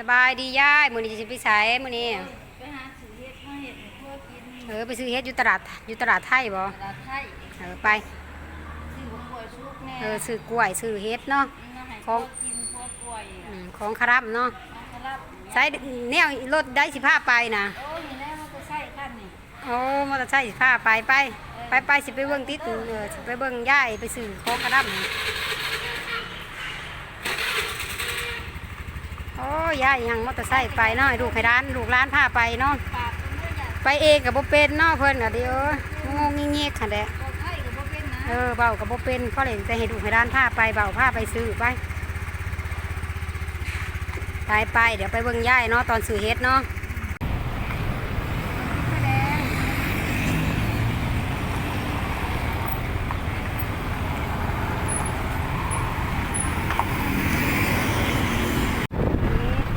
สบายดีย่ายมื้อนี้สิไปไสมื้อนี้ไปหาซื้อเฮ็ดมาเฮ็ดให้พวกกินเออไปซื้อเฮ็ดอยู่ตลาดอยู่ตลาดไทยบ่ตลาดไทยเออไปซื้อบักกล้วยสุกแน่เออซื้อกล้วยซื้อเฮ็ดเนาะมาให้ขพอวงกกินพวกกล้วยอืมของคารับเนาะเอาคารับใช้แนวรถได้สิพาไปนะโอ้ยนี่แหละมันก็ใช้คันนี่โอ้มอเตอร์ไซค์สิพาไปไปไปไปสิไปเบิ่งติดเออสิไปเบิ่งย่ายไปซื้อของคารับ โอ้ยายยังมอเตอร์ไซค์ไปเนาะลูกให้ร้านลูกร้านพาไปเนาะไปเองกับโบเป็นเนาะเพิ่นก็เดียวงงๆเงี้ยๆค่ะแหละเป็นนะเออเบากับโบเป็นก็เลยจะให้ดูให้ร้านผ้าไปเบาผ้าไปซื้อไปไปไปเดี๋ยวไปเบิ่งย่ายเนาะตอนซื้อเฮ็ดเนาะ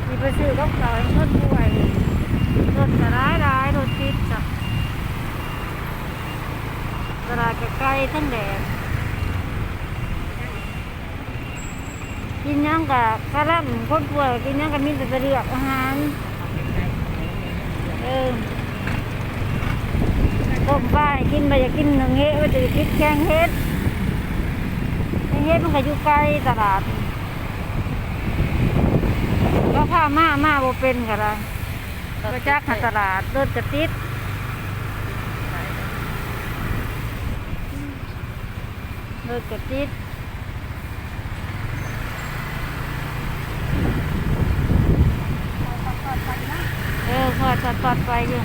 มีไปซื้ อกับเขารถป่วยรถจะร้ายร้ายรถติดจ้ะตลาดใกล้ทั้งแดดกินยังกะกะล่ำคนป่วยกินยังกะมีแต่จะเลือกอาหารเออต้มปลาให้กินไปอยากกินหนึ่งเฮ็ดว่าจะกินแกงเฮ็ดแกงเฮ็ดมันก็อยู่ไกล้ตลาด ก็พามามาโบเป็นก็ได้ก็จักหันตลาดรถจะติดรถจะติดเออพอจะตอดไปอยู่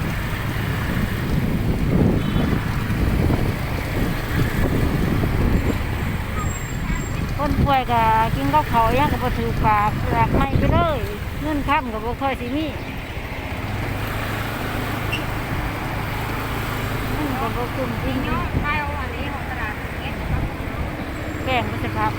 คน ป่วยก็กินกับเขาวอิหยังกับถือปากหลักไม่ไปเลยเงินค้ำกับบ่ค่อยสิมีเงินกับบ่คุ้มจริงเนาะไทยเอาอันนี้ของตลาดเฮ็ดนะครับแกงมันจะครับ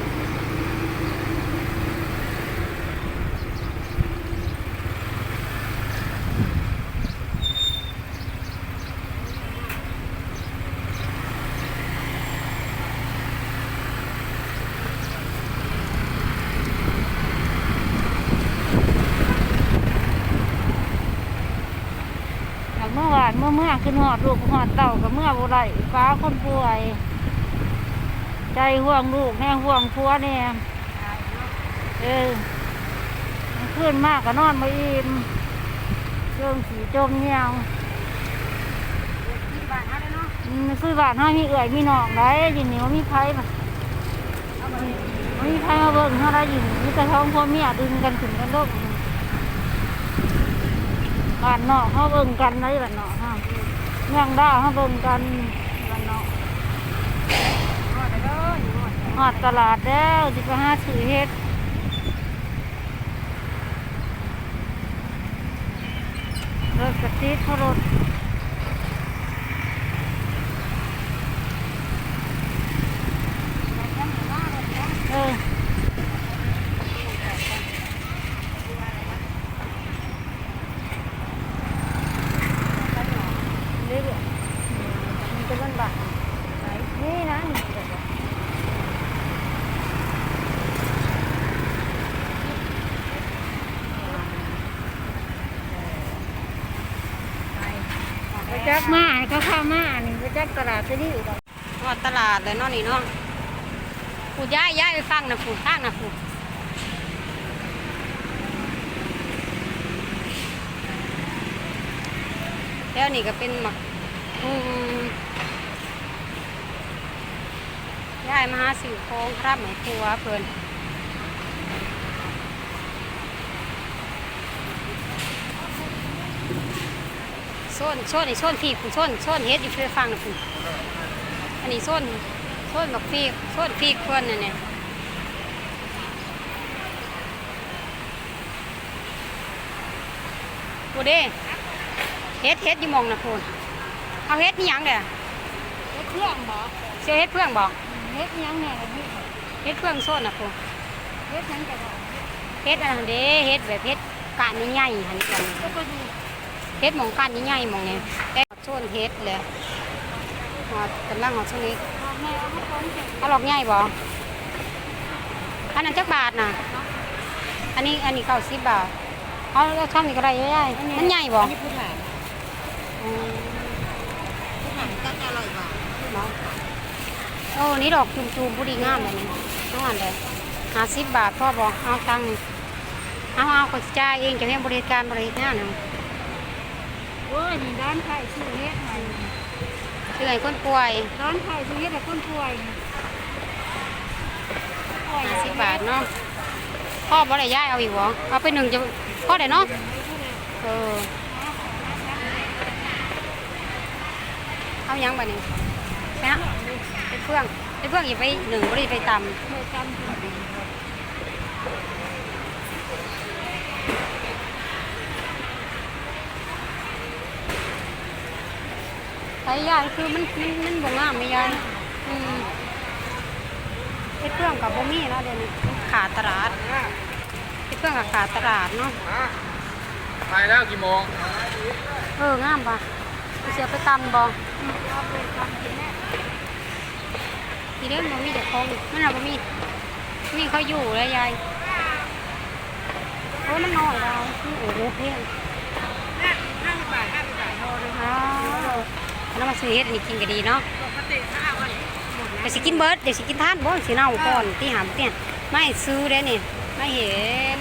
หากเมื่อวานเมื่อขึ้นหอดลูกหอดเต่ากับเมื่อบุไรฟ้าคนป่วย ใจห่วงลูกแน่ห่วงผัวแน่เออขึ้นมากก็นอนมาอิ่มเรื่องสีจมเงียวที่บ้านเฮาเลยเนาะอืมคือบ้านห้ามีเอื่อยมีหนองได้ยินนี่ว่ามีไผ่ปะมีไผ่มาเบิ่งเท่าไรยินมีแต่ท้องพ่อเมียดึงกันขึ้นกันโลง บ้านนาะเขาเบิ่งกันได้บ้านนอกฮะเมืองด้าเขาเบิ่งกันบ้านาะหอดตลาดแล้วสิไปหาซื้อเฮ็ดรถกระติดเขารถเออเรื่อยๆมันจะมันบาดนี่นะนี่เดี๋ยวก่อน ไป จักมาให้เขาเข้ามานี่ไปจักตลาดจะนี่อยู่ว่าตลาดเลยเนาะนี่เนาะผูย้ายย้ายไปฟังนะผูข้างนะผูแล้วนี่ก็เป็นหมักย้ายมาหาสื่อโค้งครับหมายครัวเพิ่น โซนโซนนี่โซนที่ผูโซนโซนเฮ็ดอยู่ช่วยฟังนะผูอันนี้โซนโซนบักฟีกโซนฟีกเพิ่นน่ะเนี่ยปูเด้เฮ็ดเฮ็ดอยู่หมองนะพูนเอาเฮ็ดนี่ยังเด้อเฮ็ดเครื่องบ่เสียเฮ็ดเพื่องบอกเฮ็ดหยังแน่ล่ะนี่เฮ็ดเพื่องโซนนะพูนเฮ็ดหยังจะบ่เฮ็ดอันนั้นเด้เฮ็ดแบบเฮ็ดกานใหญ่ๆหันกันก็ไปดู เฮ็ดหมองกานใหญ่ๆหมองนี้แต่โซนเฮ็ดเลยหอดกำลังหอดช่วงนี้บอกแม่เอามาของเฮ็ดเอาหลอกใหญ่บ่อันนั้นจักบาทน่ะอันนี้อันนี้เก้าสิบบาทเอาแล้วช่างนี่ก็ได้ยายมันใหญ่บ่อันนี้ผู้ถามอืมผู้ถามก็จะอร่อยกว่าเนาะโอ้นี่ดอกจุ่มๆผู้ดีงามเลยนี่น้องอันเลยห้าสิบบาทพ่อบอกเอาตังค์นี่เอาเอาก็จ่ายเองจะให้บริการบริการนะ โอ้ยนี่ร้านไข่ซื้อเฮ็ดให้คือไอ้คนป่วยร้านไข่ซื้อเฮ็ดให้คนป่วยป่วยห้าสิบบาทเนาะพ่อบริย้ายเอาอีกบ่เอาไปหนึ่งจะพ่อได้เนาะเออเอายังบ่นี่นะไปเพื่องไปเพื่องอย่าไปหนึ่งบริไปตำ เคยจำถึงใช้ยายคือมันมันมันบ่งามไม่ยายอืมไอ้เครื่องกับบ่มีเนาะเดี๋ยวนี้มันขาดตลาดไอ้เครื่องกับขาดตลาดเนาะไปแล้วกี่โมง เอองามปะไปเสียไปตำบ่เอาไปทำกินแน่ทีเดียวมันมีแต่ของมันน่ะบ่มีมีเขาอยู่แล้วยายโอ้ยมันน้อยเราโอ้โหเพียงห้าสิบบาทห้าสิบบาทพอเลยอ้าว แล้วมาซื้อเฮ็ดอันนี้กินก็ดีเนาะปกติถ้าเอาอันเดี๋ยวสิกินเบิร์ดเดี๋ยวสิกินทานบ่สิเน่าก่อนที่หามเนี่ยไม่ซื้อเด้อนี่ไม่เห็น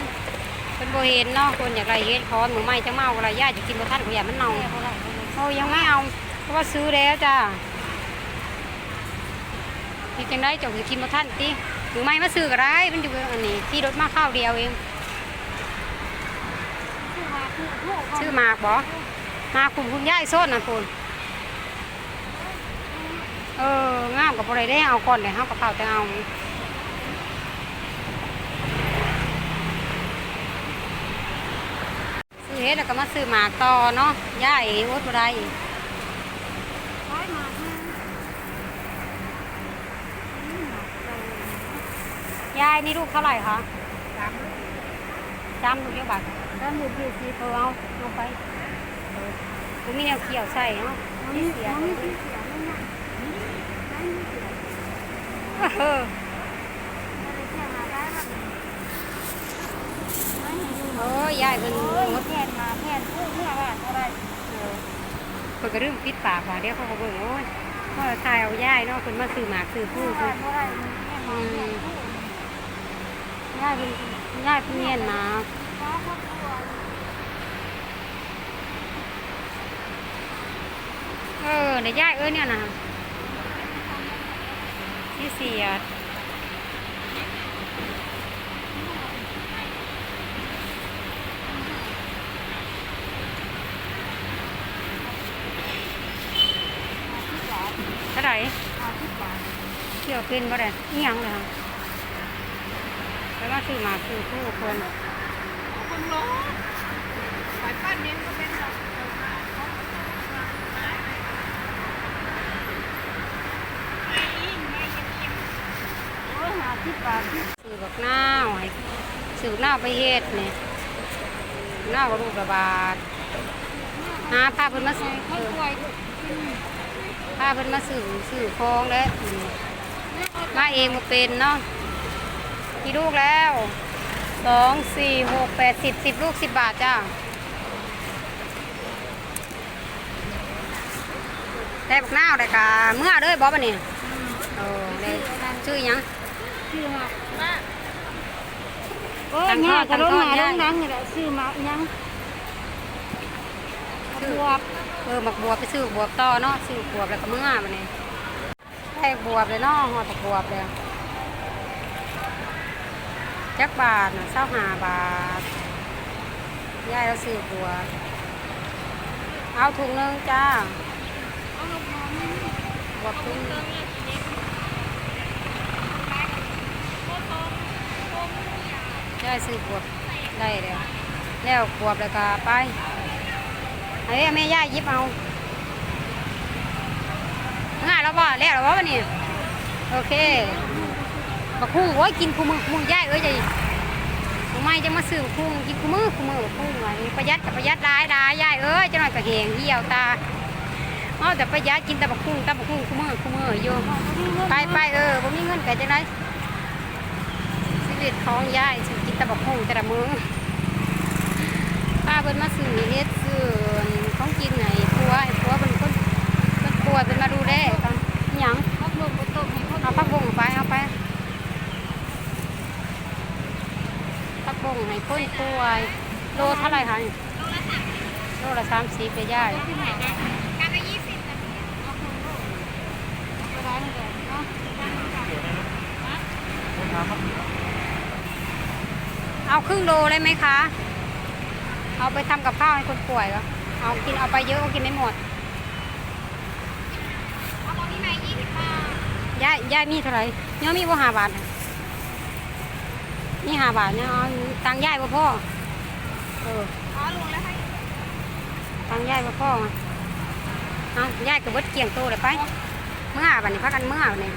เป็นบ่เห็นเนาะคนอยากไรเฮ็ดคอนหมูไม่จะเมาอะไรย่าจะกินบ่ทันก็อย่ามันเน่าโอ้ยังไม่เอาเพราะว่าซื้อแล้วจ้าที่จังได้เจาจะกินบ่ทันติหมูไม่มาซื้อก็ได้มันอยู่อันนี้ที่รถมาข้าวเดียวเองซื้อมาคือผู้เขาชื่อหมากบ่หมากคุณคุณย่ายโซนน่ะคุณ เอองามกับบ่ได้ได้เอาก่อนเลยเฮากับเผาแต่เอาซื้อเฮ็ดแล้วก็มาซื้อหมากต่อเนาะย่ายอดบ่ได้ยายนี่ลูกเท่าไหร่คะสามจำลูกเยอะบาทร้านเดียวกี่สิบเออเอาเอาไปเออกูมีแนวเขียวใส่เนาะมันที่มีเสีย โอ้ยยายเพิ่นโอ้ยงดแทนมาแทนผู้เมื่อวานอะไรเออเพิ่นก็ลืมปิดปากว่าเดี๋ยวเขาก็เบิ่งโอ้ยว่าทายเอายายเนาะเพิ่นมาซื้อหมากซื้อผู้ผู้เพิ่อะไรแม่มาแทนผู้ยายเพิ่นยายเพิ่นเงียนมาเออเดี๋ยวยายเอ้ยเนี่ยนะ ที่เสียดเท่าไหร่เที่ยวเป็นบ่ได้อิหยังเลยค่ะแล้วมาซื้อมากซื้อผู้คนคนร้อนสายป้านเน้นก็เป็น หาทิบบาที่ซื้อบักนาวให้ซื้อบักนาไปเฮ็ดนี่บักนาก็รูประบาทหาพาเพิ่นมาซื้อเขาป่วยกินพาเพิ่นมาซื้อซื้อของแล้วมาเองบ่เป็นเนาะกี่ลูกแล้วสองสี่หกแปดสิบสิบลูกสิบบาทจ้าได้บักนาวได้กะเมื่อเด้อบ่บัดนี้เออได้ชื่อยัง ชื่อมาโอ้ยง่ายกระโดดหาลงนังนี่แหละชื่อมายังบวบเออหมักบวบไปซื้อบวบต่อเนาะซื้อบวบแล้วก็เมื่อบัดนี้ได้บวบเลยเนาะหอดบวบเลยจักบาทน่ะเศร้าหาบาทยายเราซื้อบวบเอาถุงหนึงจ้าเอาลูกน้องบวบถุงหนึ่ง ยายซื้อบวบได้แล้วแล้วบวบแล้วก็ไปเฮ้ยแม่ย่าหยิบเอาง่ายแล้วบ่แล้วแล้วบ่วันนี้โอเคบักคุ้งโอ้ยกินคู่มือคู่มือย่ายเอ้ยใจทำไมจะมาซื้อคุ้งกินคู่มือคู่มือบักคุ้งไว้ประหยัดกับประหยัดได้ได้าย่ายเอ้ยจะหน่อยก็แหงเหี่ยวตาเอาแต่ประหยัดกินแต่บักคุ้งแต่บักคุ้งคู่มือคู่มืออยู่ไปไปเออผมมีเงินกันจังไดชีวิตของยายสิกิน แตะบักหุ่งแต่ละมื้อพิ่นมาซื้อเฮ็ดซื้อของกินไงผัวไอ้ผัวเป็นคนเป็นป่วยเป็นมาดูแลกันหยังพักลงบนโต๊ะให้คนเอาผักบงไปเอาไปผักบงให้คนป่วยโลเท่าไหร่คะโลละสามสิบไปย่ายที่ไหนนะการละยี่สิบนาที เอาคนโลกก็ได้เหมือนกันเนาะเอาครึ่งโลเลยไหมคะ เอาไปทำกับข้าวให้คนป่วยก็เอากินเอาไปเยอะก็กินไม่หมด เอาตรงนี้ไหมยี่สิบบาทย่ายย่ายมีเท่าไหร่เนี่ยมีว่าห้าบาทน่ะมีห้าบาทเนี่ยเอาตังค์ย่ายบ่พ่อ เอออ๋อลุงแล้วให้ตังค์ย่ายบ่พ่อมาเอาย่ายกับเบิดเกี่ยงโตเลยไป เมื่อบัดนี้พักกันเมื่อบัดนี้